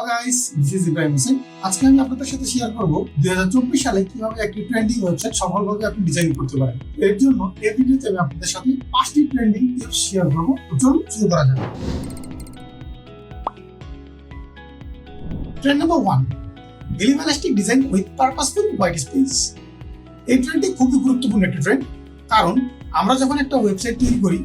Hello guys this is Ibrahim Hossain আজকে আমি আপনাদের সাথে শেয়ার করব সালে কীভাবে একটি ট্রেন্ডিং ওয়েবসাইট সফলভাবে আপনি ডিজাইন করতে পারেন। এর জন্য এই ভিডিওতে আমি আপনাদের সাথে পাঁচটি ট্রেন্ডিং টিপস শেয়ার চলুন শুরু করা trend number design with purposeful white space এই ট্রেন্ডটি খুবই গুরুত্বপূর্ণ একটি ট্রেন্ড কারণ আমরা যখন একটা ওয়েবসাইট তৈরি করি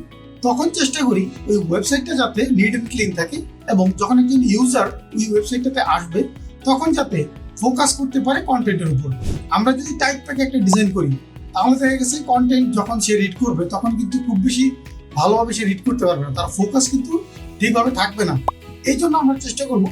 তখন চেষ্টা করি ওই ওয়েবসাইটটা যাতে নিট অ্যান্ড ক্লিন থাকে এবং যখন একজন ইউজার ওই ওয়েবসাইটটাতে আসবে, তখন যাতে ফোকাস করতে পারে কন্টেন্টের উপর। আমরা যদি টাইপ প্যাকে একটা ডিজাইন করি, তাহলে দেখা গেছে কন্টেন্ট যখন সে রিড করবে, তখন কিন্তু খুব বেশি ভালোভাবে সে রিড করতে পারবে না। তার ফোকাস কিন্তু ঠিকভাবে থাকবে না। এই জন্য আমরা চেষ্টা করব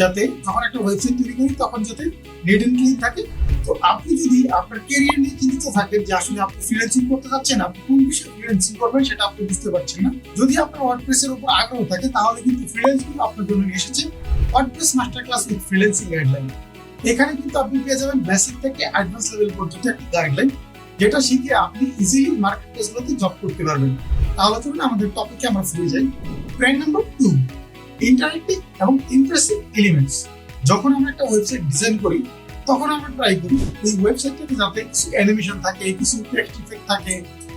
যাতে যখন একটা ওয়েবসাইট তৈরি করি, তখন যাতে নিট অ্যান্ড ক্লিন থাকে তো আপনি যদি আপনার কেরিয়ার নিয়ে চিন্তিত থাকেন যে আসলে আপনি ফ্রিল্যান্সিং করতে আপনি কোন বিষয়ে ফ্রিল্যান্সিং করবেন সেটা আপনি বুঝতে পারছেন না। যদি আপনার উপর আগ্রহ থাকে, তাহলে কিন্তু ফ্রিল্যান্স আপনার জন্য এসেছে WordPress master class with freelancing guideline এখানে কিন্তু আপনি পেয়ে যাবেন বেসিক থেকে অ্যাডভান্স লেভেল পর্যন্ত একটি গাইডলাইন যেটা শিখে আপনি ইজিলি মার্কেট প্লেসগুলোতে জব করতে পারবেন। তাহলে চলুন আমাদের টপিকে আমরা ফিরে যাই। নাম্বার টু ইন্টারেক্টিভ এবং ইমপ্রেসিভ এলিমেন্টস যখন আমরা একটা ওয়েবসাইট ডিজাইন করি তখন আমরা ট্রাই করি। এই ওয়েবসাইটটাতে যাতে কিছু অ্যানিমেশন থাকে, কিছু টেক্সট ইফেক্ট থাকে,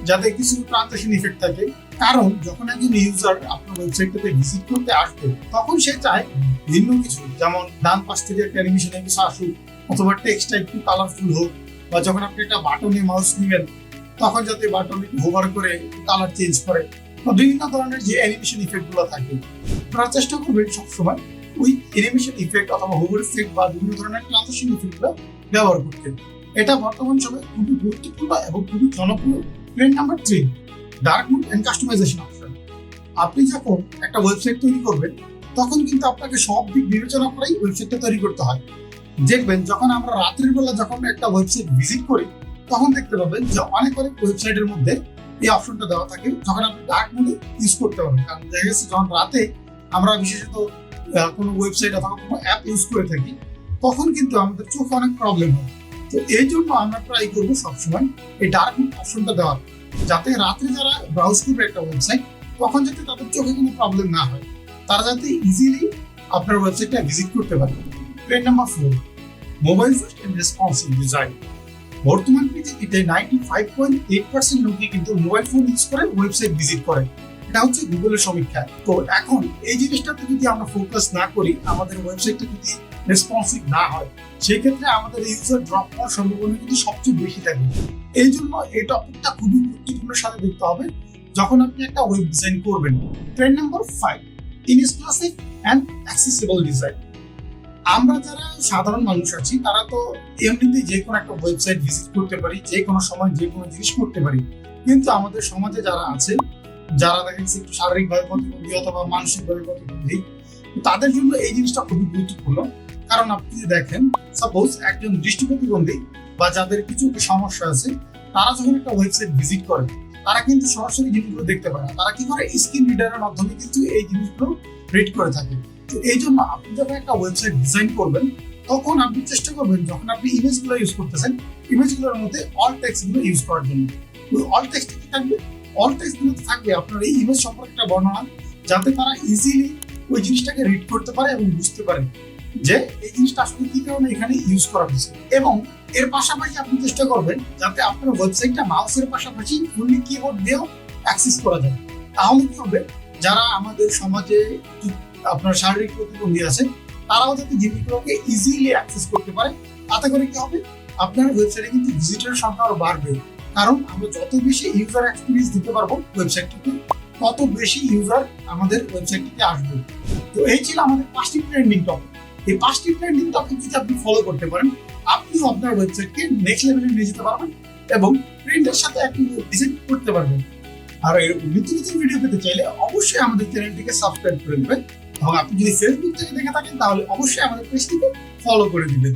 যাতে কিছু ট্রানজেকশন ইফেক্ট থাকে। কারণ যখন একজন ইউজার আপনার ওয়েবসাইটটাতে ভিজিট করতে আসবে, তখন সে চায় ভিন্ন কিছু। যেমন ডান পাশ থেকে একটা অ্যানিমেশনে কিছু আসুক, অথবা টেক্সটটা একটু কালারফুল হোক, বা যখন আপনি একটা বাটনে মাউস নেবেন, তখন যাতে বাটনে হোভার করে কালার চেঞ্জ করে বিভিন্ন ধরনের যে অ্যানিমেশন ইফেক্টগুলো থাকে, আপনারা চেষ্টা করবেন সবসময় ওই অ্যানিমেশন ইফেক্ট অথবা হোভার ইফেক্ট বা বিভিন্ন ধরনের ট্রানজেকশন ইফেক্টগুলো ব্যবহার করতে এটা বর্তমান সময়ে খুবই গুরুত্বপূর্ণ এবং খুবই জনপ্রিয় trend number three dark mode and customization option আপনি যখন একটা ওয়েবসাইট তৈরি করবেন, তখন কিন্তু আপনাকে সব দিক বিবেচনা করেই ওয়েবসাইটটা তৈরি করতে হয়। দেখবেন যখন আমরা রাত্রির বেলা যখন একটা ওয়েবসাইট ভিজিট করি, তখন দেখতে পাবেন যে অনেক অনেক ওয়েবসাইটের মধ্যে এই অপশনটা দেওয়া থাকে। যখন আপনি ডার্ক মোডে ইউজ করতে পারবেন, কারণ দেখা গেছে যখন রাতে আমরা বিশেষত কোনো ওয়েবসাইট অথবা কোনো অ্যাপ ইউজ করে থাকি, তখন কিন্তু আমাদের চোখে অনেক প্রবলেম হয়। তো এই জন্য আমরা ট্রাই করব সবসময় এই ডার্ক মোড অপশনটা দেওয়ার। যাতে রাত্রে যারা ব্রাউজ করবে একটা ওয়েবসাইট তখন যাতে তাদের চোখে কোনো প্রবলেম না হয়। তারা যাতে ইজিলি আপনার ওয়েবসাইটটা ভিজিট করতে পারে। Trend number four mobile first and responsive design বর্তমান পৃথিবীতে ninety five point eight percent লোকই কিন্তু মোবাইল ফোন ইউজ করে ওয়েবসাইট ভিজিট করে। এটা হচ্ছে গুগলের সমীক্ষা। তো এখন এই জিনিসটাতে যদি আমরা ফোকাস না করি, আমাদের ওয়েবসাইটটা যদি রেসপন্সিভ না হয়, সেক্ষেত্রে আমাদের ইউজার ড্রপ হওয়ার সম্ভাবনা কিন্তু সবচেয়ে বেশি থাকে। এই জন্য এই টপিকটা খুবই গুরুত্বপূর্ণ সাথে দেখতে হবে। যখন আপনি একটা ওয়েব ডিজাইন করবেন trend number five inclusive and accessible design আমরা যারা সাধারণ মানুষ আছি, তারা তো এমনিতে যে কোনো একটা ওয়েবসাইট ভিজিট করতে পারি, যে কোনো সময় যে কোনো জিনিস করতে পারি। কিন্তু আমাদের সমাজে যারা আছে যারা দেখা যাচ্ছে একটু শারীরিকভাবে প্রতিবন্ধী অথবা মানসিকভাবে প্রতিবন্ধী তাদের জন্য এই জিনিসটা খুবই গুরুত্বপূর্ণ। কারণ আপনি যদি দেখেন সাপোজ একজন দৃষ্টি প্রতিবন্ধী বা যাদের কিছু সমস্যা আছে, তারা যখন একটা ওয়েবসাইট ভিজিট করে, তারা কিন্তু সরাসরি জিনিসগুলো দেখতে পারে না। তারা কি করে? স্ক্রিন রিডারের মাধ্যমে কিন্তু এই জিনিসগুলো রিড করে থাকে। তো এই জন্য আপনি যখন একটা ওয়েবসাইট ডিজাইন করবেন, তখন আপনি চেষ্টা করবেন যখন আপনি ইমেজগুলো ইউজ করতেছেন ইমেজগুলোর মধ্যে অল টেক্সটগুলো ইউজ করার জন্য। অল টেক্সট কি থাকবে? অল টেক্সটগুলো থাকবে। আপনার এই ইমেজ সম্পর্কে একটা বর্ণনা, যাতে তারা ইজিলি ওই জিনিসটাকে রিড করতে পারে এবং বুঝতে পারে যে এই জিনিসটা আসলে কি কারণে এখানে ইউজ করা হয়েছে। এবং এর পাশাপাশি আপনি চেষ্টা করবেন যাতে আপনার ওয়েবসাইটটা মাউসের পাশাপাশি ফুললি কিবোর্ড দিয়েও অ্যাক্সেস করা যায়। তাহলে কি হবে? যারা আমাদের সমাজে আপনার শারীরিক প্রতিবন্ধী আছে, তারাও যাতে জিনিসগুলোকে ইজিলি অ্যাক্সেস করতে পারে। তাতে করে কি হবে? আপনার ওয়েবসাইটে কিন্তু ভিজিটরের সংখ্যা আরও বাড়বে। কারণ আমরা যত বেশি ইউজার এক্সপিরিয়েন্স দিতে পারব ওয়েবসাইটটিতে তত বেশি ইউজার আমাদের ওয়েবসাইটটিতে আসবে। তো এই ছিল আমাদের পাঁচটি ট্রেন্ডিং টপিক এই পাঁচটি ট্রেন্ডিং টপিক যদি আপনি ফলো করতে পারেন, আপনিও আপনার ওয়েবসাইটকে নেক্সট লেভেলে নিয়ে যেতে পারবেন এবং প্রিন্টের সাথে একটি ডিজাইন করতে পারবেন। আর এরকম নিত্য নতুন ভিডিও পেতে চাইলে অবশ্যই আমাদের চ্যানেলটিকে সাবস্ক্রাইব করে নেবেন এবং আপনি যদি ফেসবুক থেকে দেখে থাকেন, তাহলে অবশ্যই আমাদের পেজটিকে ফলো করে দিবেন।